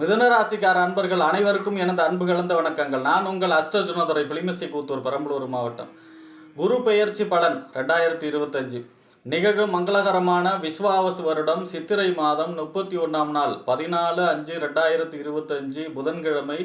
மிதுனராசிக்கார அன்பர்கள் அனைவருக்கும் எனது அன்பு கலந்த வணக்கங்கள். நான் உங்கள் அஷ்டஜுனதுரை பிளிமிசை கூத்தூர் பெரம்பலூர் மாவட்டம். குரு பெயர்ச்சி பலன் ரெண்டாயிரத்தி இருபத்தஞ்சு. நிகழும் மங்களகரமான விஸ்வாவசு வருடம் சித்திரை மாதம் முப்பத்தி ஒன்றாம் நாள் பதினாலு அஞ்சு ரெண்டாயிரத்தி இருபத்தஞ்சு புதன்கிழமை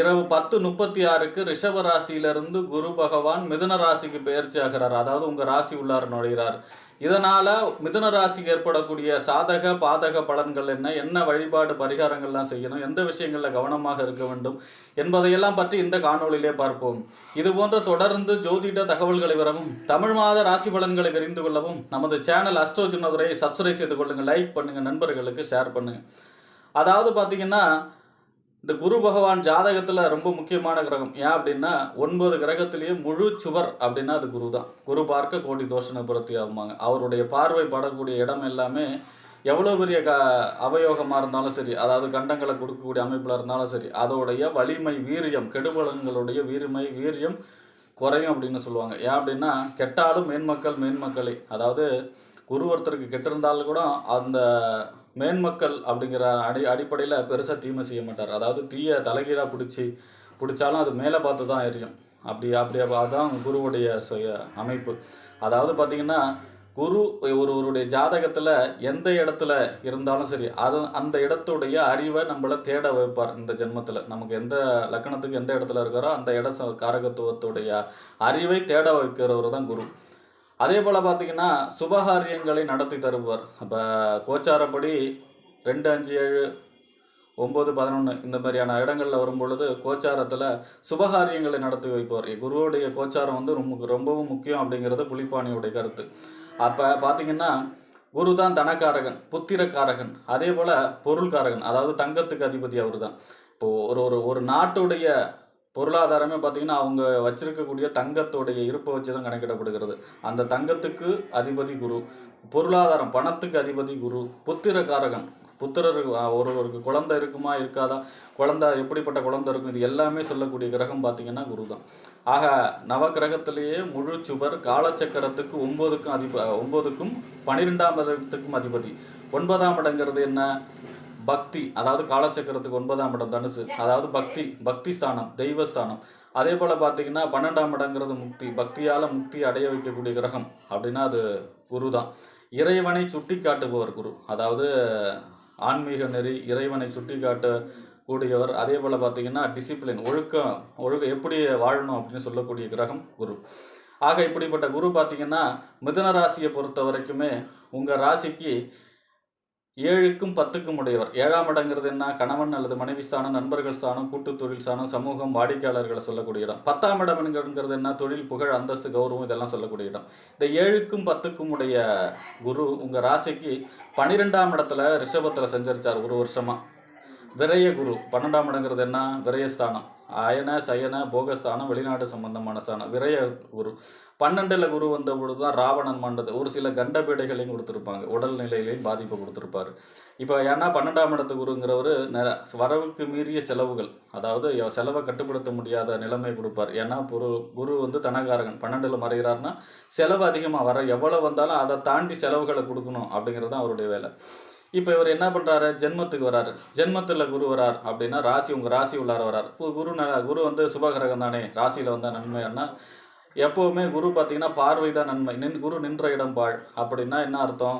இரவு பத்து முப்பத்தி ஆறுக்கு ரிஷப ராசியிலிருந்து குரு பகவான் மிதுன ராசிக்கு பெயர்ச்சி ஆகிறார். அதாவது உங்கள் ராசி உள்ளார் நுழைகிறார் இதனால் மிதுன ராசிக்கு ஏற்படக்கூடிய சாதக பாதக பலன்கள் என்ன? என்ன வழிபாடு பரிகாரங்கள்லாம் செய்யணும்? எந்த விஷயங்களில் கவனமாக இருக்க வேண்டும்? என்பதையெல்லாம் பற்றி இந்த காணொளியிலே பார்ப்போம். இது போன்ற தொடர்ந்து ஜோதிட தகவல்களை வரவும் தமிழ் மாத ராசி பலன்களை தெரிந்து கொள்ளவும் நமது சேனல் அஸ்ட்ரோ சின்னதுரையை சப்ஸ்கிரைப் செய்து கொள்ளுங்கள் லைக் பண்ணுங்கள் நண்பர்களுக்கு ஷேர் பண்ணுங்கள் அதாவது பார்த்தீங்கன்னா இந்த குரு பகவான் ஜாதகத்தில் ரொம்ப முக்கியமான கிரகம். ஏன் அப்படின்னா ஒன்பது கிரகத்திலேயே முழு சுவர் அப்படின்னா அது குரு தான் குரு பார்க்க கோடி தோஷனை புறத்தி ஆகுமாங்க. அவருடைய பார்வை படக்கூடிய இடம் எல்லாமே எவ்வளோ பெரிய க அவயோகமாக இருந்தாலும் சரி அதாவது கண்டங்களை கொடுக்கக்கூடிய அமைப்பில் இருந்தாலும் சரி அதோடைய வலிமை வீரியம் கெடுபலன்களுடைய வீரிமை வீரியம் குறையும் அப்படின்னு சொல்லுவாங்க. ஏன் அப்படின்னா கெட்டாலும் மேன்மக்கள் மேன்மக்களே. அதாவது குரு ஒருத்தருக்கு கெட்டிருந்தாலும் கூட அந்த மேன்மக்கள் அப்படிங்கிற அடி அடிப்படையில் பெருசாக தீமை செய்ய மாட்டார். அதாவது தீயை தலைகீழாக பிடிச்சி பிடிச்சாலும் அது மேலே பார்த்து தான் எரியும். அப்படி அப்படி அதுதான் குருவுடைய சுய அமைப்பு. அதாவது பார்த்தீங்கன்னா குரு ஒருவருடைய ஜாதகத்தில் எந்த இடத்துல இருந்தாலும் சரி அது அந்த இடத்துடைய அறிவை நம்மளை தேட வைப்பார் இந்த ஜென்மத்தில். நமக்கு எந்த லக்கணத்துக்கு எந்த இடத்துல இருக்கிறோ அந்த இட காரகத்துவத்துடைய அறிவை தேட வைக்கிறவர் தான் குரு. அதே போல் பார்த்தீங்கன்னா சுபகாரியங்களை நடத்தி தருவார் அப்போ கோச்சாரப்படி ரெண்டு அஞ்சு ஏழு ஒம்பது பதினொன்று இந்த மாதிரியான இடங்களில் வரும் பொழுது கோச்சாரத்தில் சுபகாரியங்களை நடத்தி வைப்பார் குருவோடைய கோச்சாரம் வந்து ரொம்ப ரொம்பவும் முக்கியம் அப்படிங்கிறது புலிப்பாணியுடைய கருத்து. அப்போ பார்த்தீங்கன்னா குரு தான் தனக்காரகன் புத்திரக்காரகன் அதே போல் பொருள்காரகன் அதாவது தங்கத்துக்கு அதிபதி அவர் தான் இப்போது ஒரு ஒரு ஒரு நாட்டுடைய பொருளாதாரமே பார்த்தீங்கன்னா அவங்க வச்சிருக்கக்கூடிய தங்கத்துடைய இருப்பை வச்சு தான் கணக்கிடப்படுகிறது. அந்த தங்கத்துக்கு அதிபதி குரு பொருளாதாரம் பணத்துக்கு அதிபதி குரு புத்திரக்காரகன். புத்திரருக்கு ஒருவருக்கு குழந்தை இருக்குமா இருக்காதா? குழந்தை எப்படிப்பட்ட குழந்தை இருக்கும்? இது எல்லாமே சொல்லக்கூடிய கிரகம் பார்த்தீங்கன்னா குரு தான். ஆக நவ கிரகத்திலேயே முழு சுவர் காலச்சக்கரத்துக்கு ஒன்பதுக்கும் அதிப ஒன்பதுக்கும் பன்னிரெண்டாம் இடத்துக்கும் அதிபதி. ஒன்பதாம் இடங்கிறது என்ன? பக்தி அதாவது காலச்சக்கரத்துக்கு ஒன்பதாம் இடம் தனுசு அதாவது பக்தி பக்தி ஸ்தானம் தெய்வஸ்தானம் அதே போல் பார்த்தீங்கன்னா பன்னெண்டாம் இடங்கிறது முக்தி பக்தியால் முக்தி அடைய வைக்கக்கூடிய கிரகம் அப்படின்னா அது குரு தான். இறைவனை சுட்டி காட்டுபவர் குரு அதாவது ஆன்மீக நெறி இறைவனை சுட்டி காட்ட கூடியவர் அதே போல் பார்த்தீங்கன்னா டிசிப்ளின் ஒழுக்கம் ஒழுக்கம் எப்படி வாழணும் அப்படின்னு சொல்லக்கூடிய கிரகம் குரு. ஆக இப்படிப்பட்ட குரு பார்த்தீங்கன்னா மிதுன ராசியை பொறுத்த வரைக்குமே உங்கள் ராசிக்கு ஏழுக்கும் பத்துக்கும் உடையவர். ஏழாம் இடங்கிறது என்ன? கணவன் அல்லது மனைவி ஸ்தானம் நண்பர்கள் ஸ்தானம் கூட்டு தொழில் ஸ்தானம் சமூகம் வாடிக்கையாளர்களை சொல்லக்கூடிய இடம். பத்தாம் இடம் என்கிறது என்ன? தொழில் புகழ் அந்தஸ்து கௌரவம் இதெல்லாம் சொல்லக்கூடிய இடம். இந்த ஏழுக்கும் பத்துக்கும் உடைய குரு உங்கள் ராசிக்கு பன்னிரெண்டாம் இடத்துல ரிஷபத்தில் செஞ்சிருச்சார் ஒரு வருஷமாக விரய குரு. பன்னெண்டாம் இடங்கிறது என்ன? விரயஸ்தானம். அயன சயன போகஸ்தானம் வெளிநாடு சம்பந்தமான ஸ்தானம். விரய குரு. பன்னெண்டில் குரு வந்த பொழுது தான் ராவணன் மண்டது. ஒரு சில கண்டபீடைகளையும் கொடுத்துருப்பாங்க. உடல் நிலையிலையும் பாதிப்பை கொடுத்துருப்பாரு. இப்போ ஏன்னா பன்னெண்டாம் இடத்து குருங்கிறவர் நெ- வரவுக்கு மீறிய செலவுகள். அதாவது செலவை கட்டுப்படுத்த முடியாத நிலைமை கொடுப்பார். ஏன்னா குரு குரு வந்து தனகாரகன். பன்னெண்டில் மறைகிறாருன்னா செலவு அதிகமாக வர எவ்வளோ வந்தாலும் அதை தாண்டி செலவுகளை கொடுக்கணும் அப்படிங்கிறது தான் அவருடைய வேலை. இப்போ இவர் என்ன பண்ணுறாரு ஜென்மத்துக்கு வராரு. ஜென்மத்தில் குரு வரார் அப்படின்னா ராசி உங்கள் ராசி உள்ளார வரார். குரு ந- குரு வந்து சுபகிரகம் தானே. ராசியில் வந்தால் நன்மைன்னா எப்போவுமே குரு பார்த்தீங்கன்னா பார்வை தான் நன்மை. நின் குரு நின்ற இடம் பாழ். அப்படின்னா என்ன அர்த்தம்?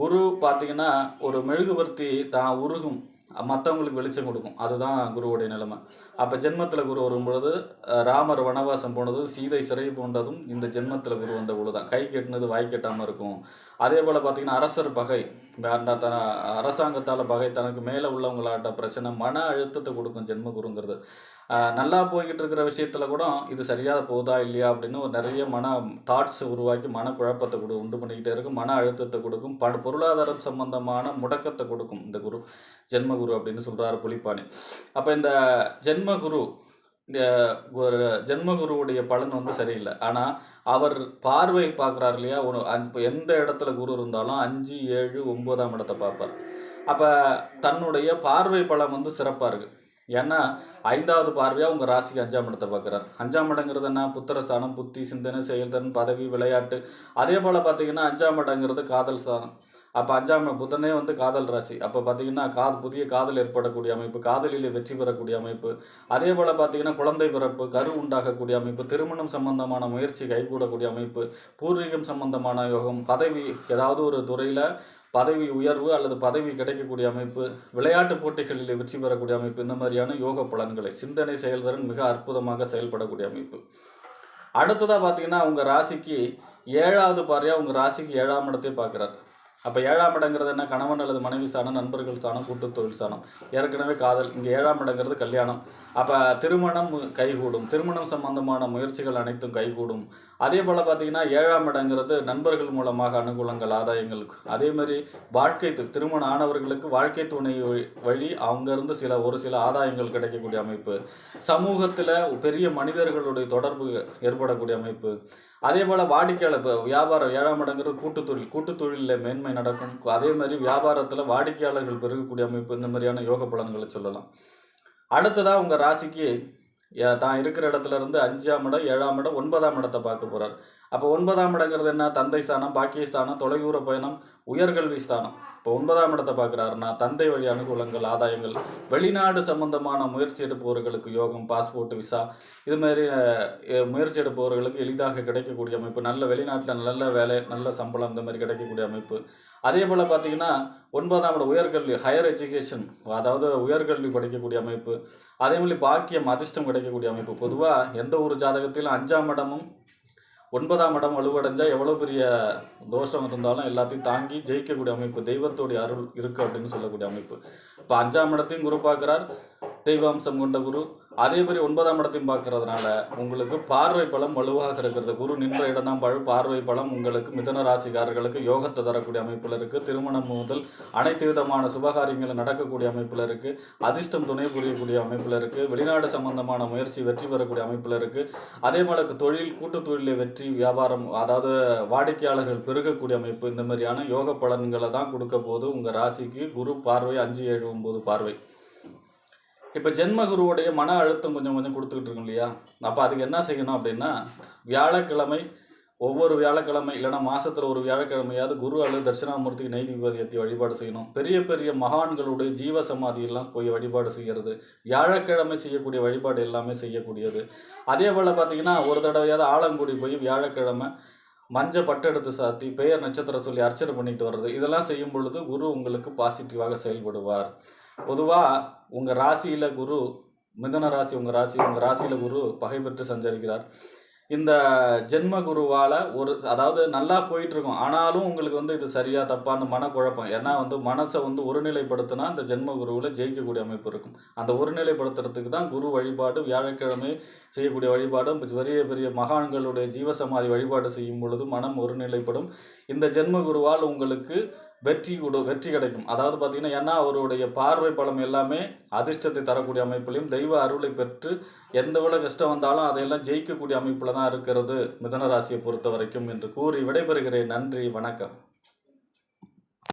குரு பார்த்தீங்கன்னா ஒரு மெழுகுவர்த்தி தான் உருகும். மற்றவங்களுக்கு வெளிச்சம் கொடுக்கும். அதுதான் குருவுடைய நிலைமை. அப்போ ஜென்மத்தில் குரு வரும்பொழுது ராமர் வனவாசம் போனதும் சீதை சிறை போன்றதும் இந்த ஜென்மத்தில் குரு வந்த பொழுது தான் கை கெட்டினது வாய் கெட்டாமல் இருக்கும். அதே போல் பார்த்தீங்கன்னா அரசர் பகை. வேண்டா தன அரசாங்கத்தால் பகை. தனக்கு மேலே உள்ளவங்களாட்ட பிரச்சனை மன அழுத்தத்தை கொடுக்கும் ஜென்ம குருங்கிறது. நல்லா போய்கிட்டு இருக்கிற விஷயத்தில் கூட இது சரியாக போகுதா இல்லையா அப்படின்னு ஒரு நிறைய மன தாட்ஸ் உருவாக்கி மன குழப்பத்தை கொடு உண்டு பண்ணிக்கிட்டே இருக்கும் மன அழுத்தத்தை கொடுக்கும். ப பொருளாதாரம் சம்பந்தமான முடக்கத்தை கொடுக்கும் இந்த குரு. ஜென்மகுரு அப்படின்னு சொல்கிறார் புலிப்பாணி. அப்போ இந்த ஜென்மகுரு இந்த ஒரு ஜென்மகுருவுடைய பலன் வந்து சரியில்லை. ஆனால் அவர் பார்வை பார்க்குறாரு இல்லையா? ஒரு இப்போ எந்த இடத்துல குரு இருந்தாலும் அஞ்சு ஏழு ஒம்பதாம் இடத்தை பார்ப்பார். அப்போ தன்னுடைய பார்வை பலம் வந்து சிறப்பாக இருக்குது ஏன்னா ஐந்தாவது பார்வையாக உங்கள் ராசிக்கு அஞ்சாம் இடத்தை பார்க்குறாரு. அஞ்சாம் இடங்கிறது என்ன? புத்திரஸ்தானம் புத்தி சிந்தனை செயல்திறன் பதவி விளையாட்டு. அதே போல் பார்த்தீங்கன்னா அஞ்சாம் இடங்கிறது காதல் ஸ்தானம். அப்போ அஞ்சாம் புதனே வந்து காதல் ராசி. அப்போ பார்த்தீங்கன்னா காது புதிய காதல் ஏற்படக்கூடிய அமைப்பு காதலில் வெற்றி பெறக்கூடிய அமைப்பு. அதே போல் பார்த்தீங்கன்னா குழந்தை பிறப்பு கரு உண்டாகக்கூடிய அமைப்பு திருமணம் சம்பந்தமான முயற்சி கைகூடக்கூடிய அமைப்பு பூர்வீகம் சம்பந்தமான யோகம் பதவி ஏதாவது ஒரு துறையில் பதவி உயர்வு அல்லது பதவி கிடைக்கக்கூடிய அமைப்பு விளையாட்டு போட்டிகளில் வெற்றி பெறக்கூடிய அமைப்பு இந்த மாதிரியான யோக பலன்களை சிந்தனை செயல்திறன் மிக அற்புதமாக செயல்படக்கூடிய அமைப்பு. அடுத்ததாக பார்த்தீங்கன்னா உங்கள் ராசிக்கு ஏழாவது பாரியாக உங்கள் ராசிக்கு ஏழாம் இடத்தை பார்க்குறாரு. அப்போ ஏழாம் இடங்கிறது என்ன? கணவன் அல்லது மனைவி ஸ்தானம் நண்பர்கள் ஸ்தானம் கூட்டு தொழில் ஸ்தானம். ஏற்கனவே காதல் இங்கே ஏழாம் இடங்கிறது கல்யாணம். அப்போ திருமணம் கைகூடும். திருமணம் சம்பந்தமான முயற்சிகள் அனைத்தும் கைகூடும். அதே போல் பார்த்தீங்கன்னா ஏழாம் இடங்கிறது நண்பர்கள் மூலமாக அனுகூலங்கள் ஆதாயங்கள் அதே மாதிரி வாழ்க்கை திருமணம் ஆனவர்களுக்கு வாழ்க்கை துணை வழி- வழி அங்கேருந்து சில ஒரு சில ஆதாயங்கள் கிடைக்கக்கூடிய அமைப்பு. சமூகத்தில் பெரிய மனிதர்களுடைய தொடர்பு ஏற்படக்கூடிய அமைப்பு. அதே போல் வாடிக்கையாளர் இப்போ வியாபாரம் ஏழாம் இடங்கிறது கூட்டு தொழில் கூட்டு தொழிலில் மேன்மை நடக்கும். அதே மாதிரி வியாபாரத்தில் வாடிக்கையாளர்கள் பெருகக்கூடிய அமைப்பு இந்த மாதிரியான யோக பலன்களை சொல்லலாம். அடுத்ததாக உங்கள் ராசிக்கு தான் இருக்கிற இடத்துல இருந்து அஞ்சாம் இடம் ஏழாம் இடம் ஒன்பதாம் இடத்தை பார்க்க போகிறார் அப்போ ஒன்பதாம் இடங்கிறது என்ன? தந்தை ஸ்தானம் பாக்கியஸ்தானம் தொலைதூர பயணம் உயர்கல்வி ஸ்தானம். இப்போ ஒன்பதாம் இடத்தை பார்க்குறாருன்னா தந்தை வழி அனுகூலங்கள் ஆதாயங்கள் வெளிநாடு சம்பந்தமான முயற்சி எடுப்பவர்களுக்கு யோகம் பாஸ்போர்ட் விசா இது மாதிரி முயற்சி எடுப்பவர்களுக்கு எளிதாக கிடைக்கக்கூடிய அமைப்பு நல்ல வெளிநாட்டில் நல்ல வேலை நல்ல சம்பளம் இந்த மாதிரி கிடைக்கக்கூடிய அமைப்பு. அதே போல் பார்த்தீங்கன்னா ஒன்பதாம் இடம் உயர்கல்வி ஹையர் எஜுகேஷன் அதாவது உயர்கல்வி படிக்கக்கூடிய அமைப்பு அதே மாதிரி பாக்கியம் அதிர்ஷ்டம் கிடைக்கக்கூடிய அமைப்பு. பொதுவாக எந்த ஒரு ஜாதகத்திலும் அஞ்சாம் இடமும் ஒன்பதாம் இடம் வலுவடைஞ்சால் எவ்வளோ பெரிய தோஷம் இருந்தாலும் எல்லாத்தையும் தாங்கி ஜெயிக்கக்கூடிய அமைப்பு தெய்வத்தோடைய அருள் இருக்குது அப்படின்னு சொல்லக்கூடிய அமைப்பு. இப்போ அஞ்சாம் இடத்தையும் குரு பார்க்குறார். தெய்வாம்சம் கொண்ட குரு அதே மாதிரி ஒன்பதாம் இடத்தையும் பார்க்கறதுனால உங்களுக்கு பார்வை பலம் வலுவாக இருக்கிறது. குரு நின்ற இடம் தான் பழு. பார்வை பலம் உங்களுக்கு மிதன ராசிக்காரர்களுக்கு யோகத்தை தரக்கூடிய அமைப்பில் இருக்குது திருமணம் முதல் அனைத்து விதமான சுபகாரியங்களும் நடக்கக்கூடிய அமைப்பில் இருக்குது அதிர்ஷ்டம் துணை புரியக்கூடிய அமைப்பில் இருக்குது வெளிநாடு சம்பந்தமான முயற்சி வெற்றி பெறக்கூடிய அமைப்பில் இருக்குது அதே போல தொழில் கூட்டு தொழிலில் வெற்றி வியாபாரம் அதாவது வாடிக்கையாளர்கள் பெருகக்கூடிய அமைப்பு இந்த மாதிரியான யோக பலன்களை தான் கொடுக்க போது உங்கள் ராசிக்கு குரு பார்வை அஞ்சு ஏழு ஒம்பது பார்வை. இப்போ ஜென்மகுருவுடைய மன அழுத்தம் கொஞ்சம் கொஞ்சம் கொடுத்துக்கிட்டு இருக்கோம் இல்லையா? அப்போ அதுக்கு என்ன செய்யணும் அப்படின்னா வியாழக்கிழமை ஒவ்வொரு வியாழக்கிழமை இல்லைன்னா மாசத்துல ஒரு வியாழக்கிழமையாவது குரு அல்லது தட்சிணாமூர்த்திக்கு நைதிபதியத்தை வழிபாடு செய்யணும். பெரிய பெரிய மகான்களுடைய ஜீவ சமாதியெல்லாம் போய் வழிபாடு செய்கிறது வியாழக்கிழமை செய்யக்கூடிய வழிபாடு எல்லாமே செய்யக்கூடியது. அதே போல் பார்த்தீங்கன்னா ஒரு தடவையாவது ஆலங்குடி போய் வியாழக்கிழமை மஞ்சள் பட்டு எடுத்து சாத்தி பெயர் நட்சத்திரம் சொல்லி அர்ச்சனை பண்ணிட்டு வர்றது. இதெல்லாம் செய்யும் பொழுது குரு உங்களுக்கு பாசிட்டிவாக செயல்படுவார். பொதுவாக உங்கள் ராசியில் குரு மிதன ராசி உங்கள் ராசி உங்கள் ராசியில் குரு பகை பெற்று சஞ்சரிக்கிறார். இந்த ஜென்ம குருவால் ஒரு அதாவது நல்லா போயிட்டுருக்கும். ஆனாலும் உங்களுக்கு வந்து இது சரியா தப்பான்னு மனக்குழப்பம். ஏன்னா வந்து மனசை வந்து ஒருநிலைப்படுத்தினா அந்த ஜென்ம குருவில் ஜெயிக்கக்கூடிய அமைப்பு இருக்கும். அந்த ஒருநிலைப்படுத்துறதுக்கு தான் குரு வழிபாடு வியாழக்கிழமை செய்யக்கூடிய வழிபாடு பெரிய பெரிய மகான்களுடைய ஜீவசமாதி வழிபாடு செய்யும் பொழுது மனம் ஒருநிலைப்படும். இந்த ஜென்ம குருவால் உங்களுக்கு வெற்றி கூட வெற்றி கிடைக்கும். அதாவது பார்த்தீங்கன்னா ஏன்னா அவருடைய பார்வை பலம் எல்லாமே அதிர்ஷ்டத்தை தரக்கூடிய அமைப்பிலையும் தெய்வ அருளை பெற்று எந்த விட கஷ்டம் வந்தாலும் அதையெல்லாம் ஜெயிக்கக்கூடிய அமைப்பில் தான் இருக்கிறது மிதனராசியை பொறுத்த வரைக்கும் என்று கூறி விடைபெறுகிறேன். நன்றி வணக்கம்.